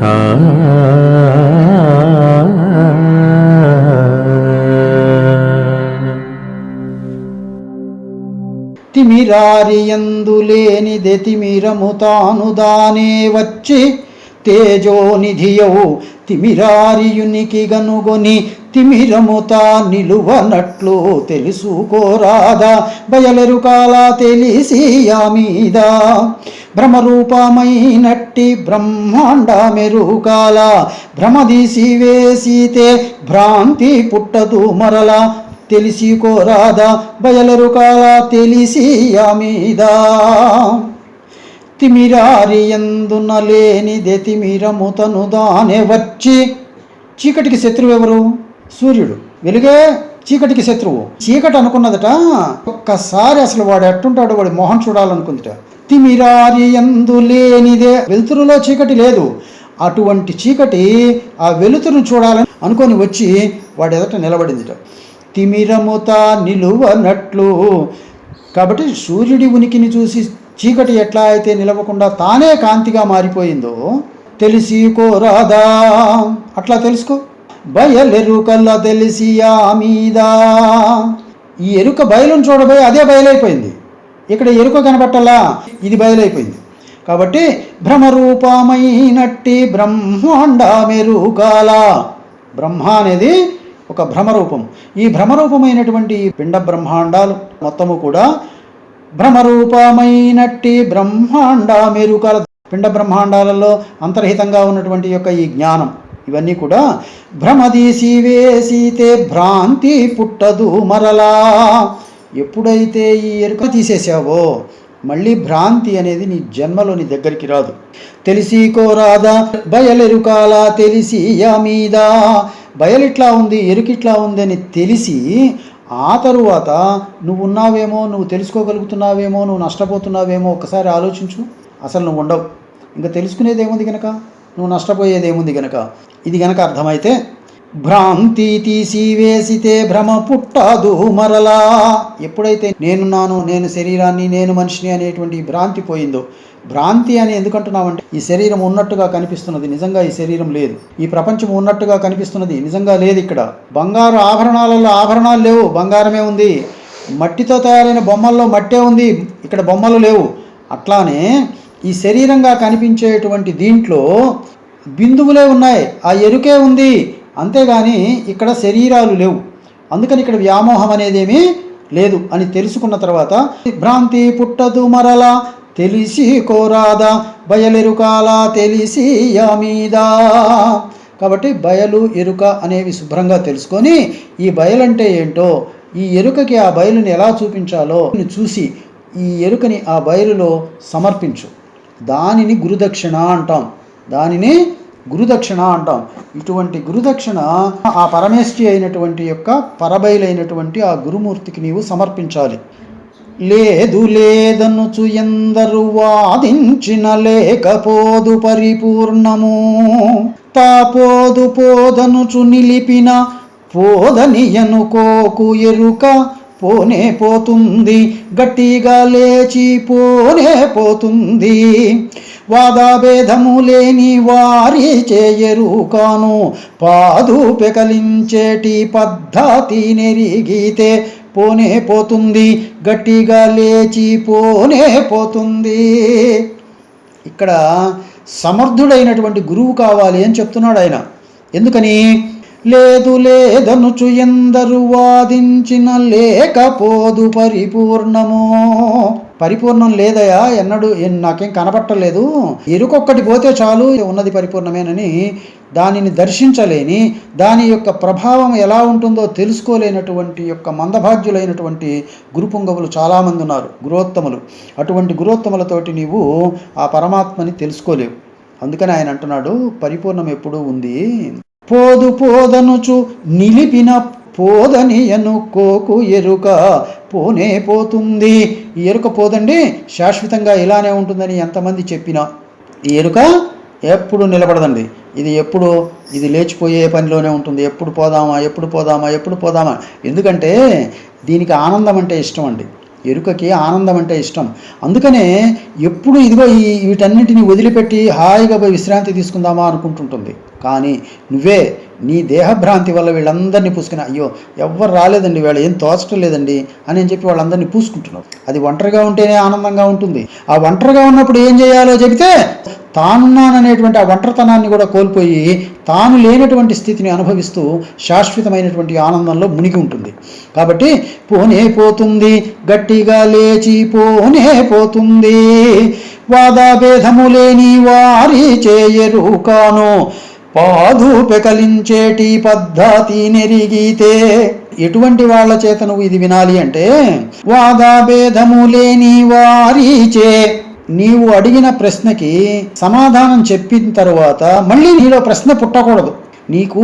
आ తిమిరారియందులేనిదె తిమిరము తాను దానే వచ్చి తేజోనిధియవు తిమిరారియునికి గనుగొని తిమిరముతా నిలువనట్లు తెలుసుకోరాదా. బయలెరుకాల తెలిసి మీద భ్రమరూపమైనట్టి బ్రహ్మాండ మెరుకాల భ్రమదీసి వేసితే భ్రాంతి పుట్టదు మరలా తెలిసికోరాదా. బయలెరుకాల తెలిసి మీద తిమిరారియందున లేనిదే తిమిరముతను దానే వచ్చి చీకటికి శత్రువు ఎవరు? సూర్యుడు. వెలుగే చీకటికి శత్రువు. చీకటి అనుకున్నదట ఒక్కసారి అసలు వాడు ఎట్టుంటాడు వాడి మొహం చూడాలనుకుందిట. తిమిరారి ఎందు లేనిదే వెలుతురులో చీకటి లేదు. అటువంటి చీకటి ఆ వెలుతురును చూడాలని అనుకొని వచ్చి వాడు ఎదట నిలబడిందిట. తిమిరముత నిలువనట్లు కాబట్టి సూర్యుడి ఉనికిని చూసి చీకటి ఎట్లా అయితే నిలవకుండా తానే కాంతిగా మారిపోయిందో తెలిసి కోరాదా అట్లా తెలుసుకో. బయలెరుకల్ల తెలిసి ఆ ఈ ఎరుక బయలును చూడబోయి అదే బయలైపోయింది. ఇక్కడ ఎరుక కనబట్టలా ఇది బయలైపోయింది. కాబట్టి భ్రమరూపమైనట్టి బ్రహ్మాండ మెరుగాల బ్రహ్మ అనేది ఒక భ్రమరూపం. ఈ భ్రమరూపమైనటువంటి ఈ పిండ బ్రహ్మాండాలు మొత్తము కూడా భ్రమరూపమైనట్టి బ్రహ్మాండ మెరుకల పిండ బ్రహ్మాండాలలో అంతర్హితంగా ఉన్నటువంటి యొక్క ఈ జ్ఞానం. ఇవన్నీ కూడా భ్రమదీసి వేసితే భ్రాంతి పుట్టదు మరలా. ఎప్పుడైతే ఈ ఎరుక తీసేసావో మళ్ళీ భ్రాంతి అనేది నీ జన్మలో నీ దగ్గరికి రాదు. తెలిసి కోరాదా బయలెరుకాల తెలిసి యా మీద. బయలిట్లా ఉంది ఎరుకిట్లా ఉంది అని తెలిసి ఆ తరువాత నువ్వు ఉన్నావేమో నువ్వు తెలుసుకోగలుగుతున్నావేమో నువ్వు నష్టపోతున్నావేమో ఒకసారి ఆలోచించు. అసలు నువ్వు ఉండవు. ఇంకా తెలుసుకునేది ఏముంది కనుక నువ్వు నష్టపోయేది ఏముంది కనుక ఇది కనుక అర్థమైతే భ్రాంతి తీసి వేసితే భ్రమ పుట్టదు మరలా. ఎప్పుడైతే నేనున్నాను నేను శరీరాన్ని నేను మనిషిని అనేటువంటి భ్రాంతి పోయిందో భ్రాంతి అని ఎందుకంటున్నామంటే ఈ శరీరం ఉన్నట్టుగా కనిపిస్తున్నది. నిజంగా ఈ శరీరం లేదు. ఈ ప్రపంచం ఉన్నట్టుగా కనిపిస్తున్నది. నిజంగా లేదు ఇక్కడ. బంగారు ఆభరణాలలో ఆభరణాలు లేవు. బంగారమే ఉంది. మట్టితో తయారైన బొమ్మల్లో మట్టే ఉంది. ఇక్కడ బొమ్మలు లేవు. అట్లానే ఈ శరీరంగా కనిపించేటువంటి దీంట్లో బిందువులే ఉన్నాయి. ఆ ఎరుకే ఉంది. అంతేగాని ఇక్కడ శరీరాలు లేవు. అందుకని ఇక్కడ వ్యామోహం అనేదేమీ లేదు అని తెలుసుకున్న తర్వాత భ్రాంతి పుట్టదు మరలా తెలిసి కోరాదా బయలెరుకాలా తెలిసి మీద కాబట్టి బయలు ఎరుక అనేవి శుభ్రంగా తెలుసుకొని ఈ బయలంటే ఏంటో ఈ ఎరుకకి ఆ బయలుని ఎలా చూపించాలో చూసి ఈ ఎరుకని ఆ బయలులో సమర్పించు. దానిని గురుదక్షిణ అంటాం. దానిని గురుదక్షిణ అంటాం. ఇటువంటి గురుదక్షిణ ఆ పరమేష్ఠి అయినటువంటి యొక్క పరబయలైనటువంటి ఆ గురుమూర్తికి నీవు సమర్పించాలి. లేదు లేదనుచు ఎందరు వాదించిన లేకపోదు పరిపూర్ణము. తాపోదు పోదనుచు నిలిపిన పోదని ఎనుకోకు ఎరుక పోనే పోతుంది గట్టిగా లేచి పోనే పోతుంది. వాదాభేదము లేని వారి చేయరుకాను పాదు పెకలించేటి పద్ధతి నెరిగితే పోనే పోతుంది గట్టిగా లేచి పోనే పోతుంది. ఇక్కడ సమర్థుడైనటువంటి గురువు కావాలి అని చెప్తున్నాడు ఆయన. ఎందుకని? లేదు లేదనుచు ఎందరు వాదించిన లేకపోదు పరిపూర్ణము. పరిపూర్ణం లేదయా? ఎన్నడు నాకేం కనపట్టలేదు. ఎరుకొక్కటి పోతే చాలు ఉన్నది పరిపూర్ణమేనని దానిని దర్శించలేని దాని యొక్క ప్రభావం ఎలా ఉంటుందో తెలుసుకోలేనటువంటి యొక్క మందభాగ్యులైనటువంటి గురుపుంగవులు చాలామంది ఉన్నారు గురోత్తములు. అటువంటి గురోత్తములతోటి నీవు ఆ పరమాత్మని తెలుసుకోలేవు. అందుకని ఆయన అంటున్నాడు పరిపూర్ణం ఎప్పుడూ ఉంది. పోదు పోదనుచు నిలిపిన పోదనియను కోకు ఎరుక. పోనే పోతుంది. ఈ ఎరుక పోదండి శాశ్వతంగా ఇలానే ఉంటుందని ఎంతమంది చెప్పినా. ఈ ఎరుక ఎప్పుడు నిలబడదండి. ఇది ఎప్పుడు ఇది లేచిపోయే పనిలోనే ఉంటుంది. ఎప్పుడు పోదామా ఎప్పుడు పోదామా ఎప్పుడు పోదామా. ఎందుకంటే దీనికి ఆనందం అంటే ఇష్టం అండి. ఎరుకకి ఆనందం అంటే ఇష్టం. అందుకనే ఎప్పుడు ఇదిగో ఈ వీటన్నిటిని వదిలిపెట్టి హాయిగా పోయి విశ్రాంతి తీసుకుందామా అనుకుంటుంటుంది. కానీ నువ్వే నీ దేహభ్రాంతి వల్ల వీళ్ళందరినీ పూసుకుని అయ్యో ఎవ్వరు రాలేదండి వీళ్ళు ఏం తోచటం లేదండి అని అని చెప్పి వాళ్ళందరినీ పూసుకుంటున్నారు. అది ఒంటరిగా ఉంటేనే ఆనందంగా ఉంటుంది. ఆ ఒంటరిగా ఉన్నప్పుడు ఏం చేయాలో చెబితే తానున్నాననేటువంటి ఆ ఒంటరితనాన్ని కూడా కోల్పోయి తాను లేనటువంటి స్థితిని అనుభవిస్తూ శాశ్వతమైనటువంటి ఆనందంలో మునిగి ఉంటుంది. కాబట్టి పోనే పోతుంది గట్టిగా లేచి పోనే పోతుంది. వాదాభేదము లేని వారి చేయరు కాను పాదు పెకలించేటి పద్ధతి నెరిగితే ఎటువంటి వాళ్ళ చేత నువ్వు ఇది వినాలి అంటే వాదాభేదము లేని వారిచే నీవు అడిగిన ప్రశ్నకి సమాధానం చెప్పిన తరువాత మళ్ళీ నీలో ప్రశ్న పుట్టకూడదు. నీకు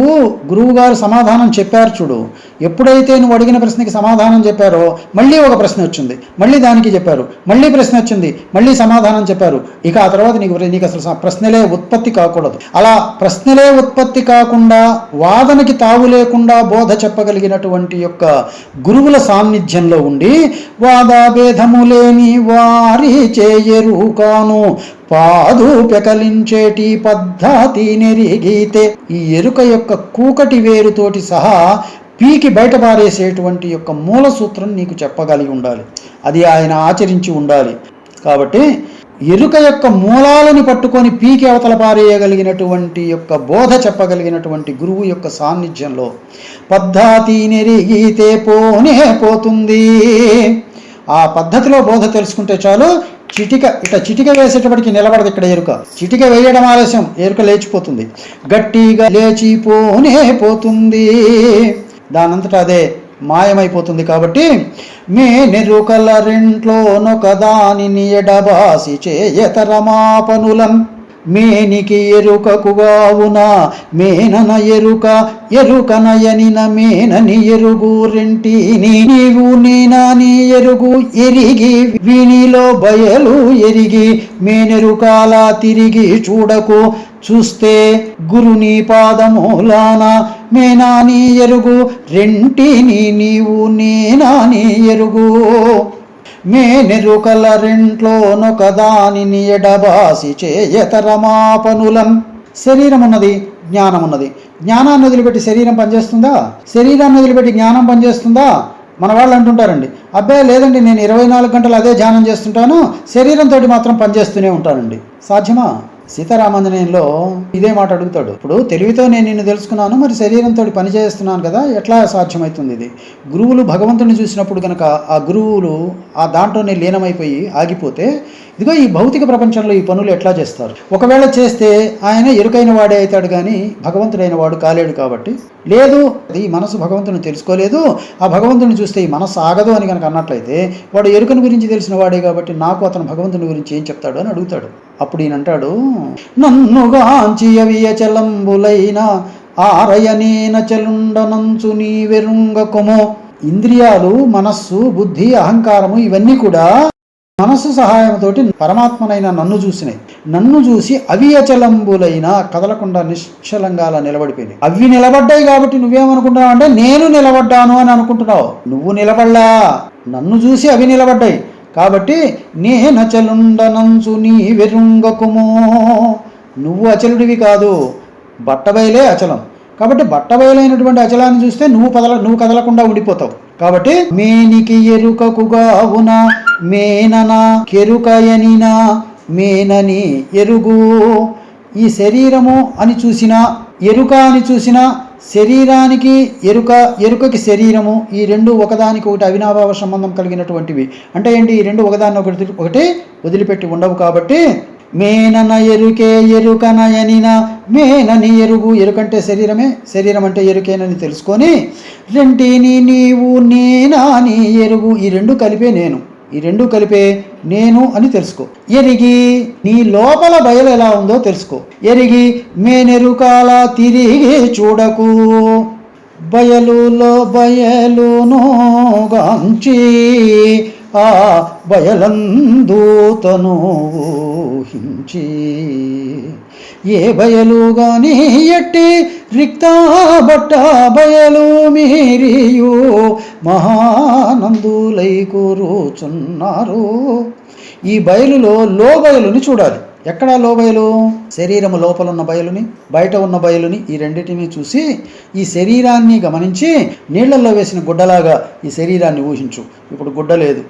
గురువుగారు సమాధానం చెప్పారు చూడు ఎప్పుడైతే నువ్వు అడిగిన ప్రశ్నకి సమాధానం చెప్పారో మళ్ళీ ఒక ప్రశ్న వచ్చింది. మళ్ళీ దానికి చెప్పారు. మళ్ళీ ప్రశ్న వచ్చింది. మళ్ళీ సమాధానం చెప్పారు. ఇక ఆ తర్వాత నీకు నీకు అసలు ప్రశ్నలే ఉత్పత్తి కాకూడదు. అలా ప్రశ్నలే ఉత్పత్తి కాకుండా వాదనకి తావు లేకుండా బోధ చెప్పగలిగినటువంటి యొక్క గురువుల సాన్నిధ్యంలో ఉండి వాదాభేదము లేని వారి చేయరు కాను పాదు పెకలించేటి పద్ధతి నెరిగితే ఈ ఎరుక యొక్క కూకటి వేరుతోటి సహా పీకి బయటపారేసేటువంటి యొక్క మూల సూత్రం నీకు చెప్పగలిగి ఉండాలి. అది ఆయన ఆచరించి ఉండాలి. కాబట్టి ఎరుక యొక్క మూలాలని పట్టుకొని పీకి అవతల పారేయగలిగినటువంటి యొక్క బోధ చెప్పగలిగినటువంటి గురువు యొక్క సాన్నిధ్యంలో పద్ధతి నెరిగితే పోనే పోతుంది. ఆ పద్ధతిలో బోధ తెలుసుకుంటే చాలు చిటిక ఇట చిటిక వేసేటప్పటికి నిలబడదు ఇక్కడ ఎరుక. చిటిక వేయడం ఆలస్యం ఎరుక లేచిపోతుంది. గట్టిగా లేచిపోనే పోతుంది. దానంతటా అదే మాయమైపోతుంది కాబట్టి మే నిరుకల రెంట్లోనొక దానిని ఎడబాసి చేయతరమా పనులం. మేనికి ఎరుకకుగావున మేనన ఎరుక ఎరుకనయనిన మేనని ఎరుగు రెంటిని నీవు నేనాని ఎరుగు ఎరిగి వీనిలో బయలు ఎరిగి మేనెరుకాల తిరిగి చూడకు. చూస్తే గురుని పాదమూలాన మేనాని ఎరుగు రెంటిని నీవు నేనాని ఎరుగు. మేనెరుకల రెంట్లోనొక దానిని ఎడబాసి చేయతరమాపనులం శరీరం ఉన్నది జ్ఞానం ఉన్నది. జ్ఞానాన్ని వదిలిపెట్టి శరీరం పనిచేస్తుందా? శరీరాన్ని వదిలిపెట్టి జ్ఞానం పనిచేస్తుందా? మన వాళ్ళు అంటుంటారండి అబ్బాయి లేదండి నేను ఇరవై నాలుగు గంటలు అదే ధ్యానం చేస్తుంటాను శరీరంతో మాత్రం పనిచేస్తూనే ఉంటానండి. సాధ్యమా? సీతారామాంజనేయంలో ఇదే మాట అడుగుతాడు. ఇప్పుడు తెలివితో నేను నిన్ను తెలుసుకున్నాను మరి శరీరంతో పని చేస్తున్నాను కదా ఎట్లా సాధ్యమవుతుంది ఇది? గురువులు భగవంతుని చూసినప్పుడు కనుక ఆ గురువులు ఆ దాంట్లోనే లీనమైపోయి ఆగిపోతే ఇదిగో ఈ భౌతిక ప్రపంచంలో ఈ పనులు ఎట్లా చేస్తారు? ఒకవేళ చేస్తే ఆయన ఎరుకైన వాడే అవుతాడు కానీ భగవంతుడైన వాడు కాలేడు కాబట్టి లేదు అది ఈ మనసు భగవంతుని తెలుసుకోలేదు ఆ భగవంతుని చూస్తే ఈ మనసు ఆగదు అని కనుక అన్నట్లయితే వాడు ఎరుకని గురించి తెలిసిన వాడే కాబట్టి నాకు అతను భగవంతుని గురించి ఏం చెప్తాడు అని అడుగుతాడు. అప్పుడు ఈయన అంటాడు నన్నుగాంచి అవియ చలంబులైన ఆరయనేన చలుండనంచు నీ వెరుంగకుమో ఇంద్రియాలు మనస్సు బుద్ధి అహంకారము ఇవన్నీ కూడా మనస్సు సహాయంతో పరమాత్మనైన నన్ను చూసినాయి. నన్ను చూసి అవి అచలంబులైన కదలకుండా నిశ్చలంగా అలా నిలబడిపోయినాయి. అవి నిలబడ్డాయి కాబట్టి నువ్వేమనుకుంటున్నావు అంటే నేను నిలబడ్డాను అని అనుకుంటున్నావు. నువ్వు నిలబడలా. నన్ను చూసి అవి నిలబడ్డాయి. కాబట్టి నేనచలుండనంచు నీ వెరుంగకుమో నువ్వు అచలుడివి కాదు బట్టబయలే అచలం. కాబట్టి బట్టబయలైనటువంటి అచలాన్ని చూస్తే నువ్వు కదల నువ్వు కదలకుండా ఉండిపోతావు. కాబట్టి మేనికి ఎరుకకుగా ఎరుకకుగావున మేనన కెరుకయనినా మేనని ఎరుగు. ఈ శరీరము అని చూసినా ఎరుక అని చూసినా శరీరానికి ఎరుక ఎరుకకి శరీరము ఈ రెండు ఒకదానికి ఒకటి అవినాభావ సంబంధం కలిగినటువంటివి. అంటే ఏంటి? ఈ రెండు ఒకదాన్ని ఒకటి ఒకటి వదిలిపెట్టి ఉండవు కాబట్టి మేనన ఎరుకే ఎరుకనయనిన మేనని ఎరుగు ఎరుకంటే శరీరమే శరీరం అంటే ఎరుకేనని తెలుసుకొని రెంటిని నీవు నేనా నీ ఎరుగు ఈ రెండు కలిపే నేను. ఈ రెండు కలిపే నేను అని తెలుసుకో. ఎరిగి నీ లోపల బయలు ఎలా ఉందో తెలుసుకో. ఎరిగి మేనెరుకాల తిరిగి చూడకు. బయలులో బయలును గాంచి ఆ బయలందూతను ఊహించి. ఏ బయలు గాని ఎట్టి రిక్త బట్ట బయలు మీరియు మహానందులై కూరుచున్నారు. ఈ బయలులో లో బయలుని చూడాలి. ఎక్కడా లో బయలు? శరీరము లోపల ఉన్న బయలుని బయట ఉన్న బయలుని ఈ రెండింటిని చూసి ఈ శరీరాన్ని గమనించి నీళ్ళలో వేసిన గుడ్డలాగా ఈ శరీరాన్ని ఊహించు. ఇప్పుడు గుడ్డ లేదు.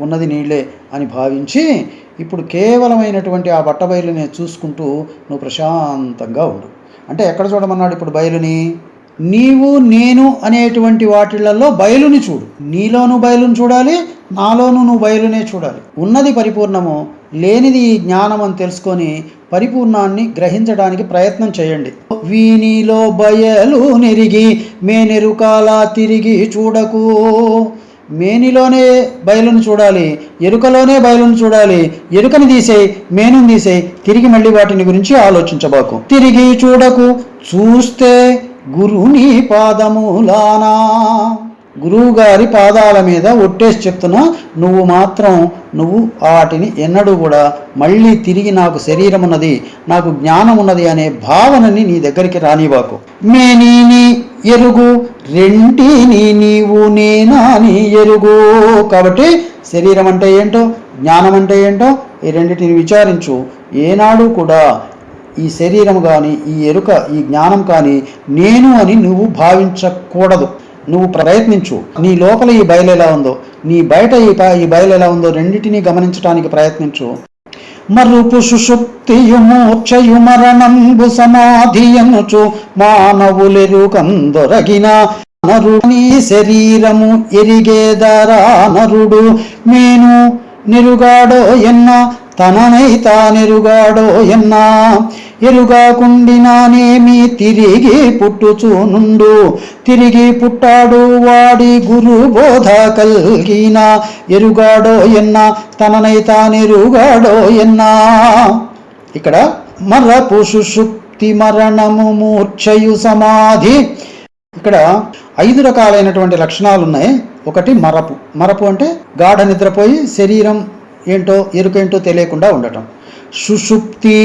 ఉన్నది నీళ్ళే అని భావించి ఇప్పుడు కేవలమైనటువంటి ఆ బట్ట బయలుని చూసుకుంటూ నువ్వు ప్రశాంతంగా ఉండు. అంటే ఎక్కడ చూడమన్నాడు ఇప్పుడు బయలుని? నీవు నేను అనేటువంటి వాటిలలో బయలుని చూడు. నీలోను బయలుని చూడాలి నాలోను నువ్వు బయలునే చూడాలి. ఉన్నది పరిపూర్ణము లేనిది ఈ జ్ఞానం అని తెలుసుకొని పరిపూర్ణాన్ని గ్రహించడానికి ప్రయత్నం చేయండి. వీనిలో బయలు నెరిగి మేనెరుకాల తిరిగి చూడకు. మేనిలోనే బయలును చూడాలి ఎరుకలోనే బయలును చూడాలి ఎరుకని తీసే మేనుని తీసే తిరిగి మళ్ళీ వాటిని గురించి ఆలోచించబాకు. తిరిగి చూడకు చూస్తే గురుని పాదములానా. గురువు గారి పాదాల మీద ఒట్టేసి చెప్తున్నా నువ్వు మాత్రం నువ్వు వాటిని ఎన్నడూ కూడా మళ్ళీ తిరిగి నాకు శరీరం ఉన్నది నాకు జ్ఞానం ఉన్నది అనే భావనని నీ దగ్గరికి రానివాకు మేనీని ఎరుగు. రెంటిని నీవు నేనా నీ ఎరుగు. కాబట్టి శరీరం అంటే ఏంటో జ్ఞానం అంటే ఏంటో ఈ రెండింటిని విచారించు. ఏనాడు కూడా ఈ శరీరం కానీ ఈ ఎరుక ఈ జ్ఞానం కానీ నేను అని నువ్వు భావించకూడదు. నువ్వు ప్రయత్నించు. నీ లోపల ఈ బయలు ఎలా ఉందో నీ బయట ఈ ఈ బయలు ఎలా ఉందో రెండింటినీ గమనించడానికి ప్రయత్నించు. మరుపు సుషుప్తియు మోక్షయు మరణంబు సమాధియనుచు మానవులెరుకందొరగిన నరుని శరీరము ఎరిగేదరా నరుడు మేను నిరుగాడో ఎన్న తననై తానెరుగాడో ఎన్నా? ఎరుగాకుండినానేమి తిరిగి పుట్టుచూనుండు. తిరిగి పుట్టాడు వాడి గురు బోధ కల్గిన. ఎరుగాడో ఎన్నా? తననై తానెరుగాడో ఎన్నా? ఇక్కడ మరపు సుషుప్తి మరణము మూర్ఛయు సమాధి. ఇక్కడ ఐదు రకాలైనటువంటి లక్షణాలు ఉన్నాయి ఒకటి మరపు. మరపు అంటే గాఢ నిద్రపోయి శరీరం ఏంటో ఎరుకేంటో తెలియకుండా ఉండటం. సుషుప్తి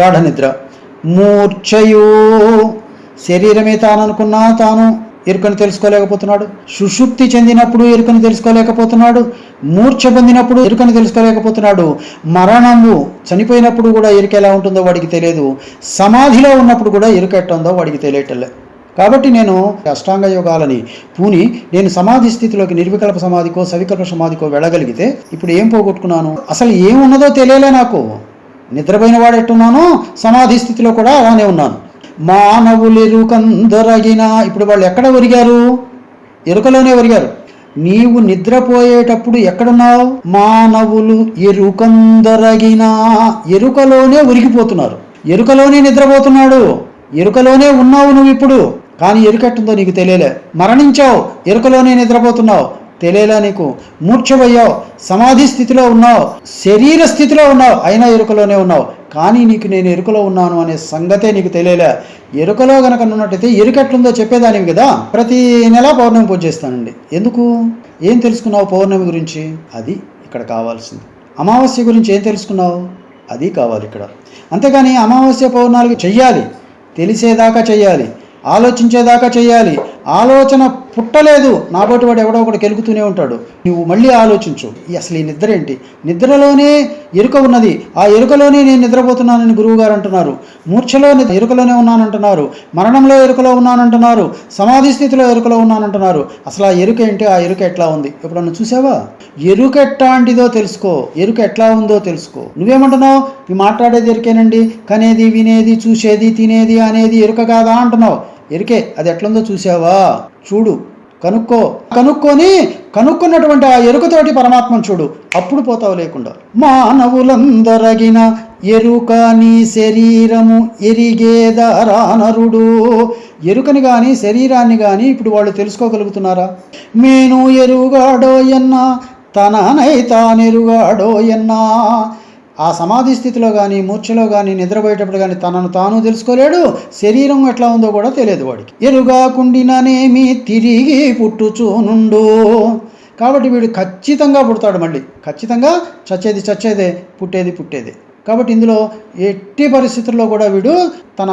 గాఢ నిద్ర. మూర్ఛయు. శరీరమే తాను అనుకున్నా తాను ఎరుకని తెలుసుకోలేకపోతున్నాడు. సుషుప్తి చెందినప్పుడు ఎరుకని తెలుసుకోలేకపోతున్నాడు. మూర్ఛ పొందినప్పుడు ఎరుకని తెలుసుకోలేకపోతున్నాడు. మరణము చనిపోయినప్పుడు కూడా ఎరుక ఎలా ఉంటుందో వాడికి తెలియదు. సమాధిలో ఉన్నప్పుడు కూడా ఎరుక ఎట్టుందో వాడికి తెలియటలే కాబట్టి నేను అష్టాంగ యోగాలని పూని నేను సమాధి స్థితిలోకి నిర్వికల్ప సమాధికో సవికల్ప సమాధికో వెళ్ళగలిగితే ఇప్పుడు ఏం పోగొట్టుకున్నాను? అసలు ఏమున్నదో తెలియలే నాకు. నిద్రపోయిన వాడు ఎట్టున్నానో సమాధి స్థితిలో కూడా అలానే ఉన్నాను. మానవులెరుకందొరగిన ఇప్పుడు వాళ్ళు ఎక్కడ ఒరిగారు? ఎరుకలోనే ఒరిగారు. నీవు నిద్రపోయేటప్పుడు ఎక్కడున్నావు? మానవులు ఎరుకందొరగిన ఎరుకలోనే ఉరిగిపోతున్నారు ఎరుకలోనే నిద్రపోతున్నాడు. ఎరుకలోనే ఉన్నావు నువ్వు ఇప్పుడు. కానీ ఎరుకెట్టుందో నీకు తెలియలే. మరణించావు ఎరుకలోనే నిద్రపోతున్నావు. తెలియలే నీకు. మూర్ఛపోయావు సమాధి స్థితిలో ఉన్నావు శరీర స్థితిలో ఉన్నావు అయినా ఎరుకలోనే ఉన్నావు. కానీ నీకు నేను ఎరుకలో ఉన్నాను అనే సంగతే నీకు తెలియలే. ఎరుకలో గనక ఉన్నట్టయితే ఎరుకెట్లుందో చెప్పేదానివి కదా. ప్రతి నెల పౌర్ణమి పూజ చేస్తానండి. ఎందుకు? ఏం తెలుసుకున్నావు పౌర్ణమి గురించి? అది ఇక్కడ కావాల్సింది. అమావాస్య గురించి ఏం తెలుసుకున్నావు? అది కావాలి ఇక్కడ. అంతేగాని అమావాస్య పౌర్ణాలకి చెయ్యాలి. తెలిసేదాకా చెయ్యాలి. ఆలోచించేదాకా చేయాలి. ఆలోచన పుట్టలేదు. నాబోటి వాడు ఎవడో ఒకటి కెలుకుతూనే ఉంటాడు. నువ్వు మళ్ళీ ఆలోచించు. అసలు ఈ నిద్ర ఏంటి? నిద్రలోనే ఎరుక ఉన్నది. ఆ ఎరుకలోనే నేను నిద్రపోతున్నానని గురువు గారు అంటున్నారు. మూర్ఛలో ఎరుకలోనే ఉన్నానంటున్నారు. మరణంలో ఎరుకలో ఉన్నానంటున్నారు. సమాధి స్థితిలో ఎరుకలో ఉన్నానంటున్నారు. అసలు ఆ ఎరుక ఏంటి? ఆ ఎరుక ఎట్లా ఉంది? ఎప్పుడన్నా చూసావా? ఎరుక ఎట్లాంటిదో తెలుసుకో. ఎరుక ఎట్లా ఉందో తెలుసుకో. నువ్వేమంటున్నావు? మాట్లాడేది ఎరుకేనండి. కనేది వినేది చూసేది తినేది అనేది ఎరుక కాదా? అంటున్నావు. ఎరికే అది ఎట్లుందో చూసావా? చూడు కనుక్కో. కనుక్కొని కనుక్కున్నటువంటి ఆ ఎరుకతోటి పరమాత్మను చూడు. అప్పుడు పోతావు లేకుండా. మానవులందరగిన ఎరుక నీ శరీరము ఎరిగేదరానరుడు ఎరుకని కానీ శరీరాన్ని కానీ ఇప్పుడు వాళ్ళు తెలుసుకోగలుగుతున్నారా? మేను ఎరుగాడో ఎన్న తననై తానెరుగాడో ఎన్నా ఆ సమాధి స్థితిలో కానీ మూర్ఛలో కానీ నిద్రపోయేటప్పుడు కానీ తనను తాను తెలుసుకోలేడు శరీరం ఎట్లా ఉందో కూడా తెలియదు వాడికి. ఎరుగాకుండిననేమి తిరిగి పుట్టుచూనుండు కాబట్టి వీడు ఖచ్చితంగా పుడతాడు మళ్ళీ. ఖచ్చితంగా చచ్చేది చచ్చేదే పుట్టేది పుట్టేదే. కాబట్టి ఇందులో ఎట్టి పరిస్థితుల్లో కూడా వీడు తన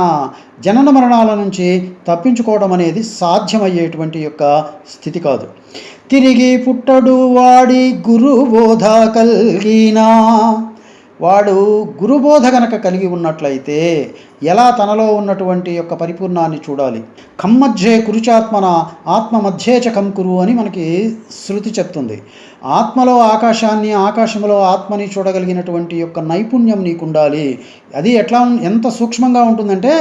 జనన మరణాల నుంచి తప్పించుకోవడం అనేది సాధ్యమయ్యేటువంటి యొక్క స్థితి కాదు. తిరిగి పుట్టడు వాడి గురు బోధ కలిగినా. వాడు గురుబోధ గనక కలిగి ఉన్నట్లయితే ఎలా తనలో ఉన్నటువంటి యొక్క పరిపూర్ణాన్ని చూడాలి? కమ్మధ్యే కురుచాత్మన ఆత్మ మధ్యే చ కంకురు అని మనకి శృతి చెప్తుంది. ఆత్మలో ఆకాశాన్ని ఆకాశంలో ఆత్మని చూడగలిగినటువంటి యొక్క నైపుణ్యం నీకు ఉండాలి అది ఎట్లా ఎంత సూక్ష్మంగా ఉంటుందంటే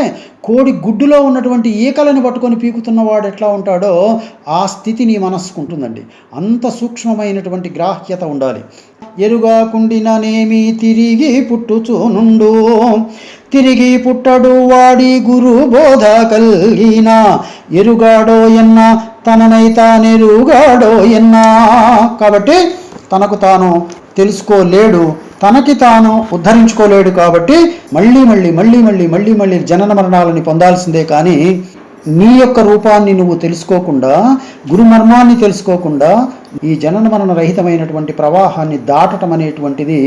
కోడి గుడ్డులో ఉన్నటువంటి ఈకలను పట్టుకొని పీకుతున్నవాడు ఎట్లా ఉంటాడో ఆ స్థితి నీ మనస్సుకు ఉంటుందండి అంత సూక్ష్మమైనటువంటి గ్రాహ్యత ఉండాలి. ఎరుగాకుండిననేమి తిరిగి పుట్టుచూనుండు. తిరిగి పుట్టడు వాడి గురు బోధ కలిగిన. ఎరుగాడో ఎన్న తననై తానెరుగాడో ఎన్నా. కాబట్టి తనకు తాను తెలుసుకోలేడు తనకి తాను ఉద్ధరించుకోలేడు కాబట్టి మళ్ళీ మళ్ళీ మళ్ళీ మళ్ళీ మళ్ళీ మళ్ళీ జనన మరణాలని పొందాల్సిందే కానీ నీ యొక్క రూపాన్ని నువ్వు తెలుసుకోకుండా గురుమర్మాన్ని తెలుసుకోకుండా ఈ జనన మరణ రహితమైనటువంటి ప్రవాహాన్ని దాటటం అనేటువంటిది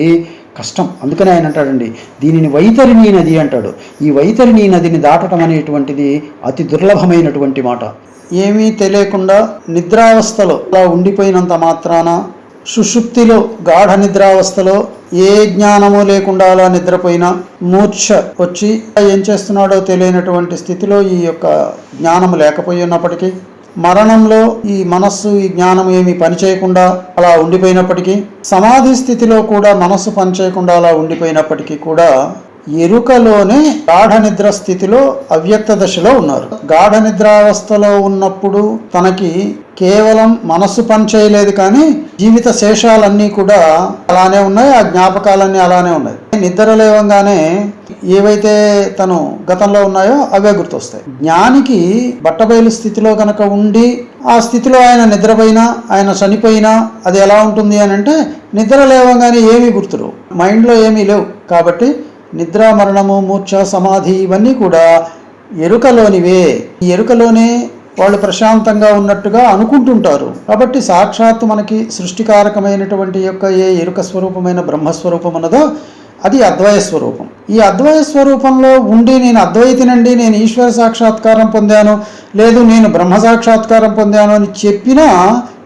కష్టం. అందుకనే ఆయన అంటాడండి దీనిని వైతరిణీ నది అంటాడు. ఈ వైతరిణీ నదిని దాటటం అనేటువంటిది అతి దుర్లభమైనటువంటి మాట. ఏమీ తెలియకుండా నిద్రావస్థలో అలా ఉండిపోయినంత మాత్రాన సుషుప్తిలో గాఢ నిద్రావస్థలో ఏ జ్ఞానము లేకుండా అలా నిద్రపోయినా మూర్ఛ వచ్చి ఏం చేస్తున్నాడో తెలియనటువంటి స్థితిలో ఈ యొక్క జ్ఞానము లేకపోయి ఉన్నప్పటికీ మరణంలో ఈ మనస్సు ఈ జ్ఞానం ఏమి పనిచేయకుండా అలా ఉండిపోయినప్పటికీ సమాధి స్థితిలో కూడా మనస్సు పనిచేయకుండా అలా ఉండిపోయినప్పటికీ కూడా ఎరుకలోనే గాఢ నిద్ర స్థితిలో అవ్యక్త దశలో ఉన్నారు. గాఢ నిద్రావస్థలో ఉన్నప్పుడు తనకి కేవలం మనస్సు పనిచేయలేదు కానీ జీవిత శేషాలన్నీ కూడా అలానే ఉన్నాయి ఆ జ్ఞాపకాలన్నీ అలానే ఉన్నాయి. నిద్ర లేవంగానే ఏవైతే తను గతంలో ఉన్నాయో అవే గుర్తొస్తాయి. జ్ఞానికి బట్టబయలు స్థితిలో కనుక ఉండి ఆ స్థితిలో ఆయన నిద్రపోయినా ఆయన చనిపోయినా అది ఎలా ఉంటుంది అని అంటే నిద్ర లేవగానే ఏమీ గుర్తురు. మైండ్లో ఏమీ లేవు. కాబట్టి నిద్ర మరణము మూర్ఛ సమాధి ఇవన్నీ కూడా ఎరుకలోనివే. ఈ ఎరుకలోనే వాళ్ళు ప్రశాంతంగా ఉన్నట్టుగా అనుకుంటుంటారు. కాబట్టి సాక్షాత్తు మనకి సృష్టికారకమైనటువంటి యొక్క ఏ ఎరుక స్వరూపమైన బ్రహ్మస్వరూపం ఉన్నదో అది అద్వయ స్వరూపం. ఈ అద్వయ స్వరూపంలో ఉండి నేను అద్వైతినండి నేను ఈశ్వర సాక్షాత్కారం పొందాను లేదు నేను బ్రహ్మ సాక్షాత్కారం పొందాను అని చెప్పినా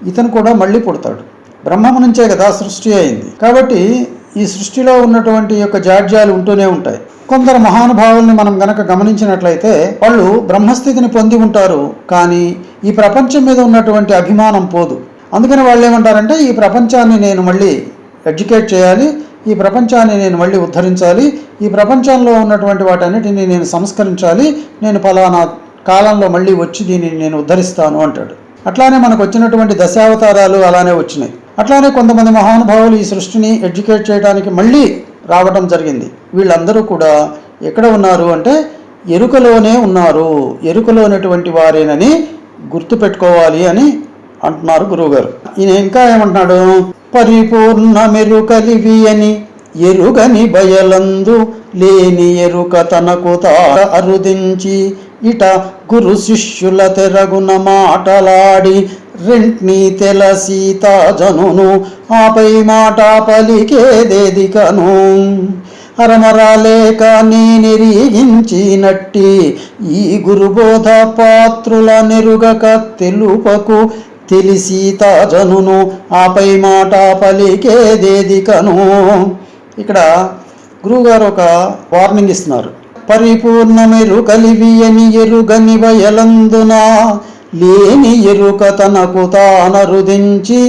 ఇతను కూడా మళ్ళీ పుడతాడు. బ్రహ్మము నుంచే కదా సృష్టి అయింది. కాబట్టి ఈ సృష్టిలో ఉన్నటువంటి యొక్క జాడ్యాలు ఉంటూనే ఉంటాయి. కొందరు మహానుభావుల్ని మనం గనక గమనించినట్లయితే వాళ్ళు బ్రహ్మస్థితిని పొంది ఉంటారు కానీ ఈ ప్రపంచం మీద ఉన్నటువంటి అభిమానం పోదు. అందుకని వాళ్ళు ఏమంటారంటే ఈ ప్రపంచాన్ని నేను మళ్ళీ ఎడ్యుకేట్ చేయాలి ఈ ప్రపంచాన్ని నేను మళ్ళీ ఉద్ధరించాలి ఈ ప్రపంచంలో ఉన్నటువంటి వాటన్నిటిని నేను సంస్కరించాలి నేను ఫలానా కాలంలో మళ్ళీ వచ్చి దీనిని నేను ఉద్ధరిస్తాను అంటాడు. అట్లానే మనకు వచ్చినటువంటి దశావతారాలు అలానే వచ్చినాయి. అట్లానే కొంతమంది మహానుభావులు ఈ సృష్టిని ఎడ్యుకేట్ చేయడానికి మళ్ళీ రావడం జరిగింది. వీళ్ళందరూ కూడా ఎక్కడ ఉన్నారు అంటే ఎరుకలోనే ఉన్నారు. ఎరుకలోనటువంటి వారేనని గుర్తుపెట్టుకోవాలి అని అంటున్నారు గురువుగారు. ఈయన ఇంకా ఏమంటున్నాడు? పరిపూర్ణ మెరుకలివి అని ఎరుగని బయలందు లేని ఎరుక తనకు తా అరుదించి ఇట గురు శిష్యుల తెరగున మాటలాడి రెంట్ని తెల సీత జనును ఆపై మాట పలికేదేదికను అరమరాలేక నేనెరిగించినట్టి ఈ గురుబోధ పాత్రుల నెరుగక తెలుపకు తెలిసి తాజనును ఆపై మాట పలికేదేదికను ఇక్కడ గురువుగారు ఒక వార్నింగ్ ఇస్తున్నారు. పరిపూర్ణమెరు కలివియని ఎరుగని వయలందున లేని ఎరుక తనకు తానరుదించి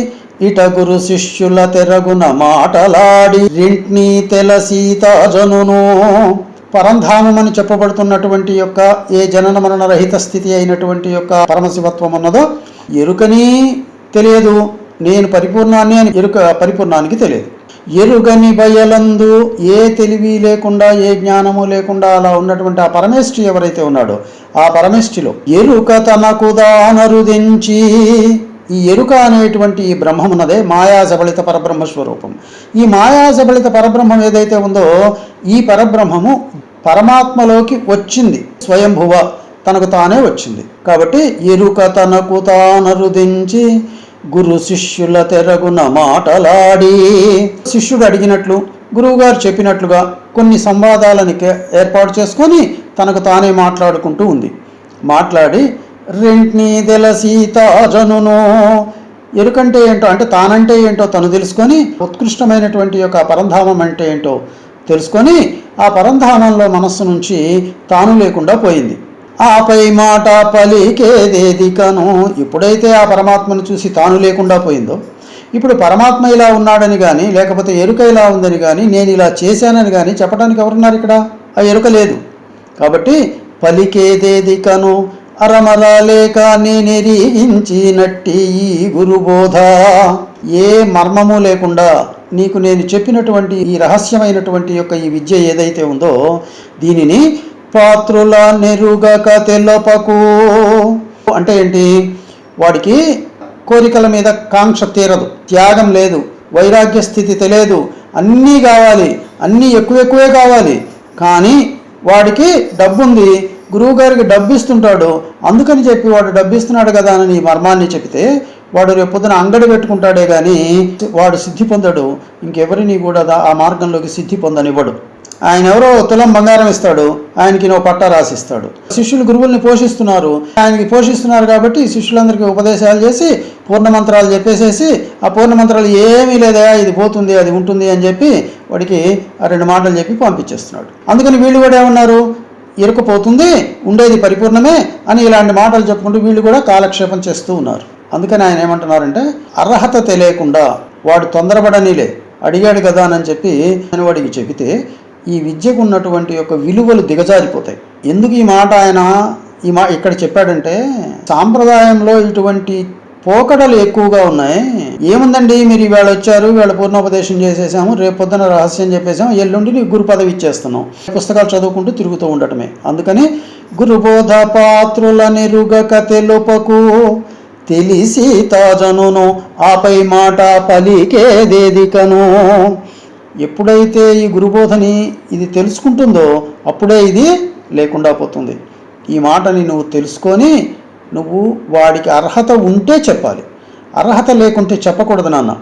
ఇట గురు శిష్యుల తెరగున మాటలాడి రింట్ని తెల సీతాజనును. పరంధామమని చెప్పబడుతున్నటువంటి యొక్క ఏ జనన మరణ రహిత స్థితి అయినటువంటి యొక్క పరమశివత్వం ఉన్నదో ఎరుకని తెలియదు. నేను పరిపూర్ణాన్ని అని ఎరుక పరిపూర్ణానికి తెలియదు. ఎరుగని బయలందు ఏ తెలివి లేకుండా ఏ జ్ఞానము లేకుండా అలా ఉన్నటువంటి ఆ పరమేష్ఠి ఎవరైతే ఉన్నాడో ఆ పరమేష్ఠిలో ఎరుక తనకు దానరుదించి ఈ ఎరుక అనేటువంటి ఈ బ్రహ్మమున్నదే మాయా సబళిత పరబ్రహ్మ స్వరూపం ఈ మాయా పరబ్రహ్మం ఏదైతే ఉందో ఈ పరబ్రహ్మము పరమాత్మలోకి వచ్చింది. స్వయంభువ తనకు తానే వచ్చింది. కాబట్టి ఎరుక తనకు తానరుదించి గురు శిష్యుల తెరగున మాటలాడి. శిష్యుడు అడిగినట్లు గురువుగారు చెప్పినట్లుగా కొన్ని సంవాదాలను కే- ఏర్పాటు చేసుకొని తనకు తానే మాట్లాడుకుంటూ ఉంది. మాట్లాడి రెంట్ని సీతాజనును ఎరుకంటే ఏంటో అంటే తానంటే ఏంటో తను తెలుసుకొని ఉత్కృష్టమైనటువంటి యొక్క పరంధామం అంటే ఏంటో తెలుసుకొని ఆ పరంధామంలో మనస్సు నుంచి తాను లేకుండా పోయింది. ఆపై మాట పలికేదేది కను ఎప్పుడైతే ఆ పరమాత్మను చూసి తాను లేకుండా పోయిందో? ఇప్పుడు పరమాత్మ ఇలా ఉన్నాడని కానీ లేకపోతే ఎరుక ఇలా ఉందని కానీ నేను ఇలా చేశానని కానీ చెప్పడానికి ఎవరున్నారు ఇక్కడ? ఆ ఎరుక లేదు. కాబట్టి పలికేదేది కను అరమరాలేక నేనెరిగించినట్టి ఈ గురుబోధ. ఏ మర్మము లేకుండా నీకు నేను చెప్పినటువంటి ఈ రహస్యమైనటువంటి యొక్క ఈ విద్య ఏదైతే ఉందో దీనిని పాత్రుల నెరుగక తెలపకు. అంటే ఏంటి? వాడికి కోరికల మీద కాంక్ష తీరదు త్యాగం లేదు వైరాగ్య స్థితి తెలియదు అన్నీ కావాలి అన్నీ ఎక్కువ ఎక్కువే కావాలి. కానీ వాడికి డబ్బుంది గురువుగారికి డబ్బు ఇస్తుంటాడు అందుకని చెప్పి వాడు డబ్బు ఇస్తున్నాడు కదా అని మర్మాన్ని చెప్తే వాడు రేపు పొద్దున అంగడి పెట్టుకుంటాడే కానీ వాడు సిద్ధి పొందడు ఇంకెవరిని కూడా ఆ మార్గంలోకి సిద్ధి పొందనివ్వడు. ఆయన ఎవరో తులం బంగారం ఇస్తాడు ఆయనకి నో పట్టా రాసిస్తాడు. శిష్యులు గురువుల్ని పోషిస్తున్నారు. ఆయనకి పోషిస్తున్నారు కాబట్టి శిష్యులందరికీ ఉపదేశాలు చేసి పూర్ణమంత్రాలు చెప్పేసేసి ఆ పూర్ణమంత్రాలు ఏమీ లేదా ఇది పోతుంది అది ఉంటుంది అని చెప్పి వాడికి ఆ రెండు మాటలు చెప్పి పంపించేస్తున్నాడు. అందుకని వీళ్ళు కూడా ఏమన్నారు? ఇరుకుపోతుంది ఉండేది పరిపూర్ణమే అని ఇలాంటి మాటలు చెప్పుకుంటూ వీళ్ళు కూడా కాలక్షేపం చేస్తూ ఉన్నారు. అందుకని ఆయన ఏమంటున్నారంటే అర్హత తెలియకుండా వాడు తొందరపడనిలే అడిగాడు కదా అని చెప్పి అని వాడికి చెబితే ఈ విద్యకు ఉన్నటువంటి యొక్క విలువలు దిగజారిపోతాయి. ఎందుకు ఈ మాట ఆయన ఈ మా ఇక్కడ చెప్పాడంటే సాంప్రదాయంలో ఇటువంటి పోకడలు ఎక్కువగా ఉన్నాయి. ఏముందండి మీరు ఇవాళ వచ్చారు ఇవాళ పూర్ణోపదేశం చేసేసాము రేపు పొద్దున రహస్యం చెప్పేసాము ఎల్లుండి నీకు గురు పదవి ఇచ్చేస్తున్నాం. పుస్తకాలు చదువుకుంటూ తిరుగుతూ ఉండటమే. అందుకని గురుబోధ పాత్రుల నిరుగక తెలుపకు తెలిసి తాజనును ఆపై మాట పలికేదేదికను. ఎప్పుడైతే ఈ గురుబోధని ఇది తెలుసుకుంటుందో అప్పుడే ఇది లేకుండా పోతుంది. ఈ మాటని నువ్వు తెలుసుకొని నువ్వు వాడికి అర్హత ఉంటే చెప్పాలి. అర్హత లేకుంటే చెప్పకూడదు నాన్న.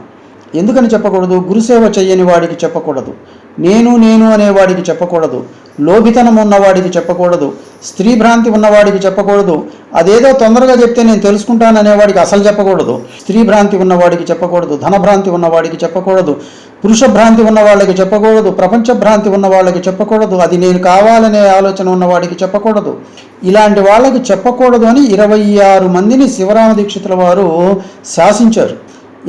ఎందుకని చెప్పకూడదు? గురుసేవ చెయ్యని వాడికి చెప్పకూడదు. నేను నేను అనేవాడికి చెప్పకూడదు. లోభితనం ఉన్నవాడికి చెప్పకూడదు. స్త్రీ భ్రాంతి ఉన్నవాడికి చెప్పకూడదు. అదేదో తొందరగా చెప్తే నేను తెలుసుకుంటాను అనేవాడికి అసలు చెప్పకూడదు. స్త్రీ భ్రాంతి ఉన్నవాడికి చెప్పకూడదు. ధనభ్రాంతి ఉన్నవాడికి చెప్పకూడదు. పురుష భ్రాంతి ఉన్న వాళ్ళకి చెప్పకూడదు. ప్రపంచ భ్రాంతి ఉన్న వాళ్ళకి చెప్పకూడదు. అది నేను కావాలనే ఆలోచన ఉన్నవాడికి చెప్పకూడదు. ఇలాంటి వాళ్ళకి చెప్పకూడదు అని ఇరవై ఆరు మందిని శివరామ దీక్షితుల వారు శాసించారు.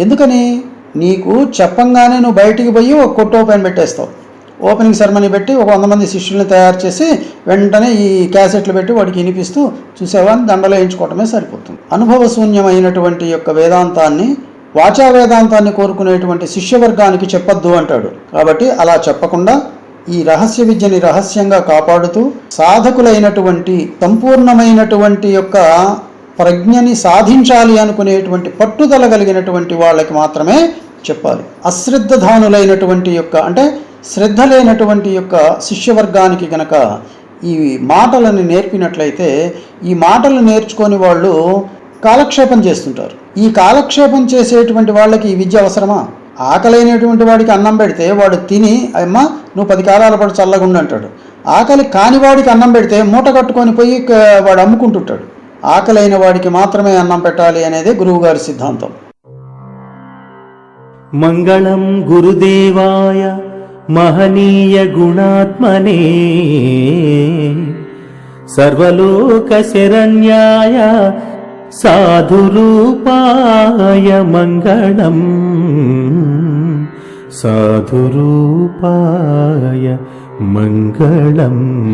ఎందుకని? నీకు చెప్పంగానే నువ్వు బయటికి పోయి ఒక కొట్టు ఓపెన్ పెట్టేస్తావు. ఓపెనింగ్ సెరమనీ పెట్టి ఒక వంద మంది శిష్యుల్ని తయారు చేసి వెంటనే ఈ క్యాసెట్లు పెట్టి వాడికి వినిపిస్తూ చూసావా? దండలో వేయించుకోవటమే సరిపోతుంది. అనుభవశూన్యమైనటువంటి యొక్క వేదాంతాన్ని వాచా వేదాంతాన్ని కోరుకునేటువంటి శిష్యవర్గానికి చెప్పొద్దు అంటాడు. కాబట్టి అలా చెప్పకుండా ఈ రహస్య విద్యని రహస్యంగా కాపాడుతూ సాధకులైనటువంటి సంపూర్ణమైనటువంటి యొక్క ప్రజ్ఞని సాధించాలి అనుకునేటువంటి పట్టుదల కలిగినటువంటి వాళ్ళకి మాత్రమే చెప్పాలి. అశ్రద్ధధానులైనటువంటి యొక్క అంటే శ్రద్ధ లేనటువంటి యొక్క శిష్యవర్గానికి గనక ఈ మాటలను నేర్పినట్లయితే ఈ మాటలు నేర్చుకొని వాళ్ళు కాలక్షేపం చేస్తుంటారు. ఈ కాలక్షేపం చేసేటువంటి వాళ్ళకి ఈ విద్య అవసరమా? ఆకలైనటువంటి వాడికి అన్నం పెడితే వాడు తిని అమ్మ నువ్వు పది కాలాల పాటు చల్లగుండు అంటాడు. ఆకలి కాని వాడికి అన్నం పెడితే మూట కట్టుకొని పోయి వాడు అమ్ముకుంటుంటాడు. ఆకలైన వాడికి మాత్రమే అన్నం పెట్టాలి అనేది గురువుగారి సిద్ధాంతం. మంగళం గురుదేవాయ మహనీయ గుణాత్మనే. సర్వలోక శరణ్యాయ సాధురూపాయ మంగళం. సాధురూపాయ మంగళం.